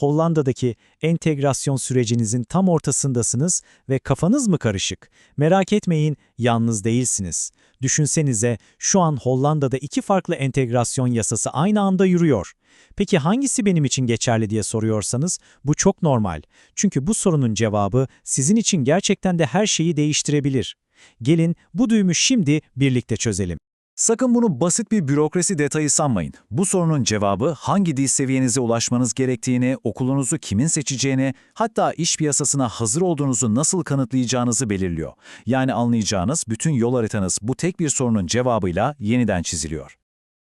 Hollanda'daki entegrasyon sürecinizin tam ortasındasınız ve kafanız mı karışık? Merak etmeyin, yalnız değilsiniz. Düşünsenize, şu an Hollanda'da iki farklı entegrasyon yasası aynı anda yürüyor. Peki hangisi benim için geçerli diye soruyorsanız, bu çok normal. Çünkü bu sorunun cevabı sizin için gerçekten de her şeyi değiştirebilir. Gelin bu düğümü şimdi birlikte çözelim. Sakın bunu basit bir bürokrasi detayı sanmayın. Bu sorunun cevabı hangi dil seviyenize ulaşmanız gerektiğini, okulunuzu kimin seçeceğini, hatta iş piyasasına hazır olduğunuzu nasıl kanıtlayacağınızı belirliyor. Yani anlayacağınız bütün yol haritanız bu tek bir sorunun cevabıyla yeniden çiziliyor.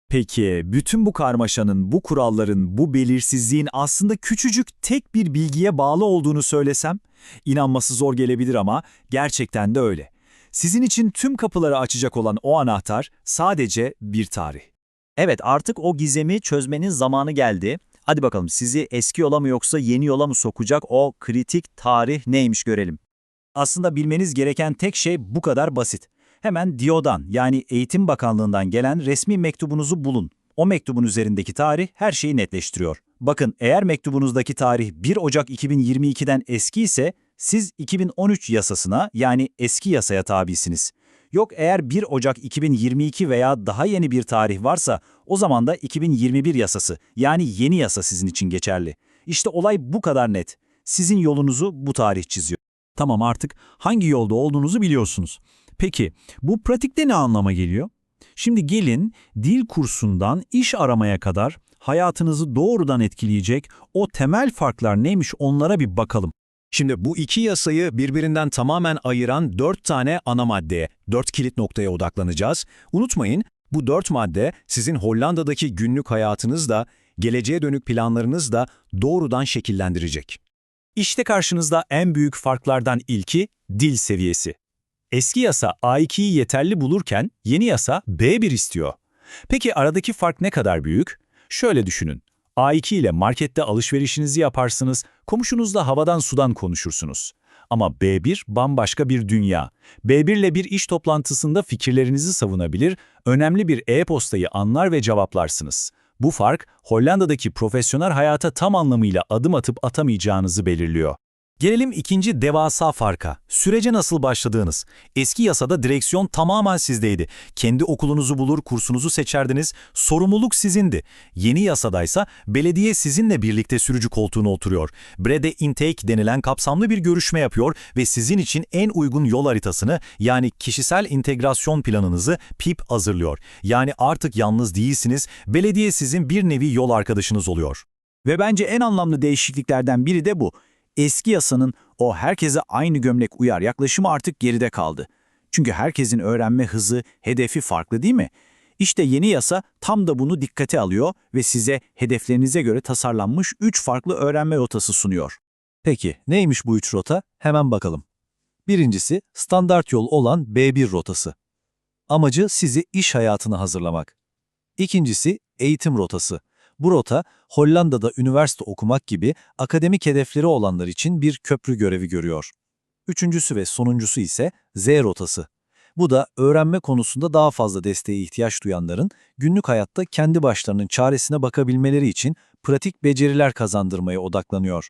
Peki, bütün bu karmaşanın, bu kuralların, bu belirsizliğin aslında küçücük tek bir bilgiye bağlı olduğunu söylesem? İnanması zor gelebilir ama gerçekten de öyle. Sizin için tüm kapıları açacak olan o anahtar sadece bir tarih. Evet artık o gizemi çözmenin zamanı geldi. Hadi bakalım sizi eski yola mı yoksa yeni yola mı sokacak o kritik tarih neymiş görelim. Aslında bilmeniz gereken tek şey bu kadar basit. Hemen DIO'dan yani Eğitim Bakanlığı'ndan gelen resmi mektubunuzu bulun. O mektubun üzerindeki tarih her şeyi netleştiriyor. Bakın eğer mektubunuzdaki tarih 1 Ocak 2022'den eski ise siz 2013 yasasına yani eski yasaya tabisiniz. Yok eğer 1 Ocak 2022 veya daha yeni bir tarih varsa o zaman da 2021 yasası yani yeni yasa sizin için geçerli. İşte olay bu kadar net. Sizin yolunuzu bu tarih çiziyor. Tamam artık hangi yolda olduğunuzu biliyorsunuz. Peki bu pratikte ne anlama geliyor? Şimdi gelin dil kursundan iş aramaya kadar hayatınızı doğrudan etkileyecek o temel farklar neymiş onlara bir bakalım. Şimdi bu iki yasayı birbirinden tamamen ayıran dört tane ana maddeye, dört kilit noktaya odaklanacağız. Unutmayın, bu dört madde sizin Hollanda'daki günlük hayatınızda, geleceğe dönük planlarınız da doğrudan şekillendirecek. İşte karşınızda en büyük farklardan ilki dil seviyesi. Eski yasa A2'yi yeterli bulurken yeni yasa B1 istiyor. Peki aradaki fark ne kadar büyük? Şöyle düşünün. A2 ile markette alışverişinizi yaparsınız, komşunuzla havadan sudan konuşursunuz. Ama B1 bambaşka bir dünya. B1 ile bir iş toplantısında fikirlerinizi savunabilir, önemli bir e-postayı anlar ve cevaplarsınız. Bu fark, Hollanda'daki profesyonel hayata tam anlamıyla adım atıp atamayacağınızı belirliyor. Gelelim ikinci devasa farka. Sürece nasıl başladığınız. Eski yasada direksiyon tamamen sizdeydi. Kendi okulunuzu bulur, kursunuzu seçerdiniz. Sorumluluk sizindi. Yeni yasadaysa belediye sizinle birlikte sürücü koltuğuna oturuyor. Brede Intake denilen kapsamlı bir görüşme yapıyor ve sizin için en uygun yol haritasını yani kişisel integrasyon planınızı PIP hazırlıyor. Yani artık yalnız değilsiniz, belediye sizin bir nevi yol arkadaşınız oluyor. Ve bence en anlamlı değişikliklerden biri de bu. Eski yasanın o herkese aynı gömlek uyar yaklaşımı artık geride kaldı. Çünkü herkesin öğrenme hızı, hedefi farklı değil mi? İşte yeni yasa tam da bunu dikkate alıyor ve size hedeflerinize göre tasarlanmış 3 farklı öğrenme rotası sunuyor. Peki neymiş bu üç rota? Hemen bakalım. Birincisi standart yol olan B1 rotası. Amacı sizi iş hayatına hazırlamak. İkincisi eğitim rotası. Bu rota Hollanda'da üniversite okumak gibi akademik hedefleri olanlar için bir köprü görevi görüyor. Üçüncüsü ve sonuncusu ise Z rotası. Bu da öğrenme konusunda daha fazla desteğe ihtiyaç duyanların günlük hayatta kendi başlarının çaresine bakabilmeleri için pratik beceriler kazandırmaya odaklanıyor.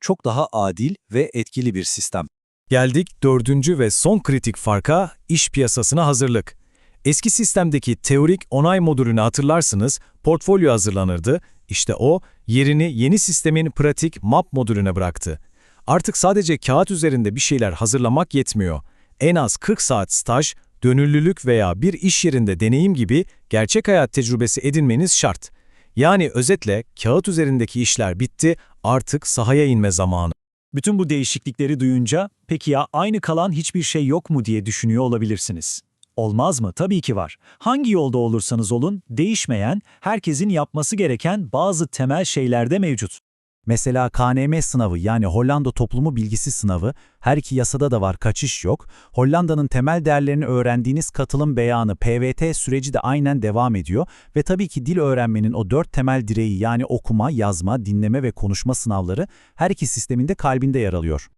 Çok daha adil ve etkili bir sistem. Geldik dördüncü ve son kritik farka, iş piyasasına hazırlık. Eski sistemdeki teorik onay modülünü hatırlarsınız, portfolyo hazırlanırdı. İşte o, yerini yeni sistemin pratik map modülüne bıraktı. Artık sadece kağıt üzerinde bir şeyler hazırlamak yetmiyor. En az 40 saat staj, dönüllülük veya bir iş yerinde deneyim gibi gerçek hayat tecrübesi edinmeniz şart. Yani özetle kağıt üzerindeki işler bitti, artık sahaya inme zamanı. Bütün bu değişiklikleri duyunca, peki ya aynı kalan hiçbir şey yok mu diye düşünüyor olabilirsiniz. Olmaz mı? Tabii ki var. Hangi yolda olursanız olun, değişmeyen, herkesin yapması gereken bazı temel şeyler de mevcut. Mesela KNM sınavı yani Hollanda Toplumu Bilgisi Sınavı, her iki yasada da var kaçış yok. Hollanda'nın temel değerlerini öğrendiğiniz katılım beyanı PVT süreci de aynen devam ediyor ve tabii ki dil öğrenmenin o dört temel direği yani okuma, yazma, dinleme ve konuşma sınavları her iki sisteminde kalbinde yer alıyor.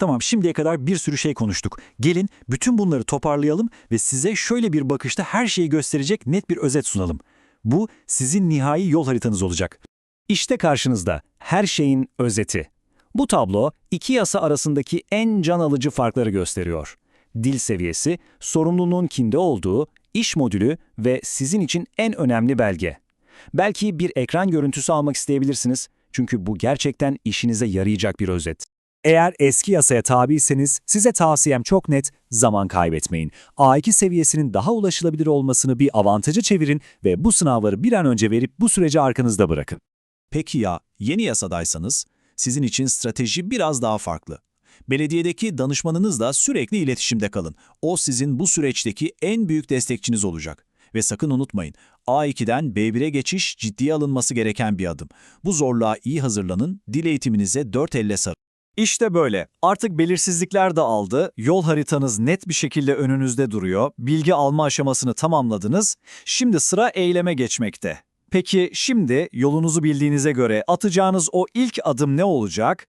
Tamam şimdiye kadar bir sürü şey konuştuk. Gelin bütün bunları toparlayalım ve size şöyle bir bakışta her şeyi gösterecek net bir özet sunalım. Bu sizin nihai yol haritanız olacak. İşte karşınızda her şeyin özeti. Bu tablo iki yasa arasındaki en can alıcı farkları gösteriyor. Dil seviyesi, sorumluluğun kimde olduğu, iş modülü ve sizin için en önemli belge. Belki bir ekran görüntüsü almak isteyebilirsiniz çünkü bu gerçekten işinize yarayacak bir özet. Eğer eski yasaya tabiyseniz size tavsiyem çok net, zaman kaybetmeyin. A2 seviyesinin daha ulaşılabilir olmasını bir avantaja çevirin ve bu sınavları bir an önce verip bu süreci arkanızda bırakın. Peki ya yeni yasadaysanız sizin için strateji biraz daha farklı. Belediyedeki danışmanınızla sürekli iletişimde kalın. O sizin bu süreçteki en büyük destekçiniz olacak. Ve sakın unutmayın, A2'den B1'e geçiş ciddiye alınması gereken bir adım. Bu zorluğa iyi hazırlanın, dil eğitiminize dört elle sarın. İşte böyle. Artık belirsizlikler de aldı, yol haritanız net bir şekilde önünüzde duruyor, bilgi alma aşamasını tamamladınız, şimdi sıra eyleme geçmekte. Peki şimdi yolunuzu bildiğinize göre atacağınız o ilk adım ne olacak?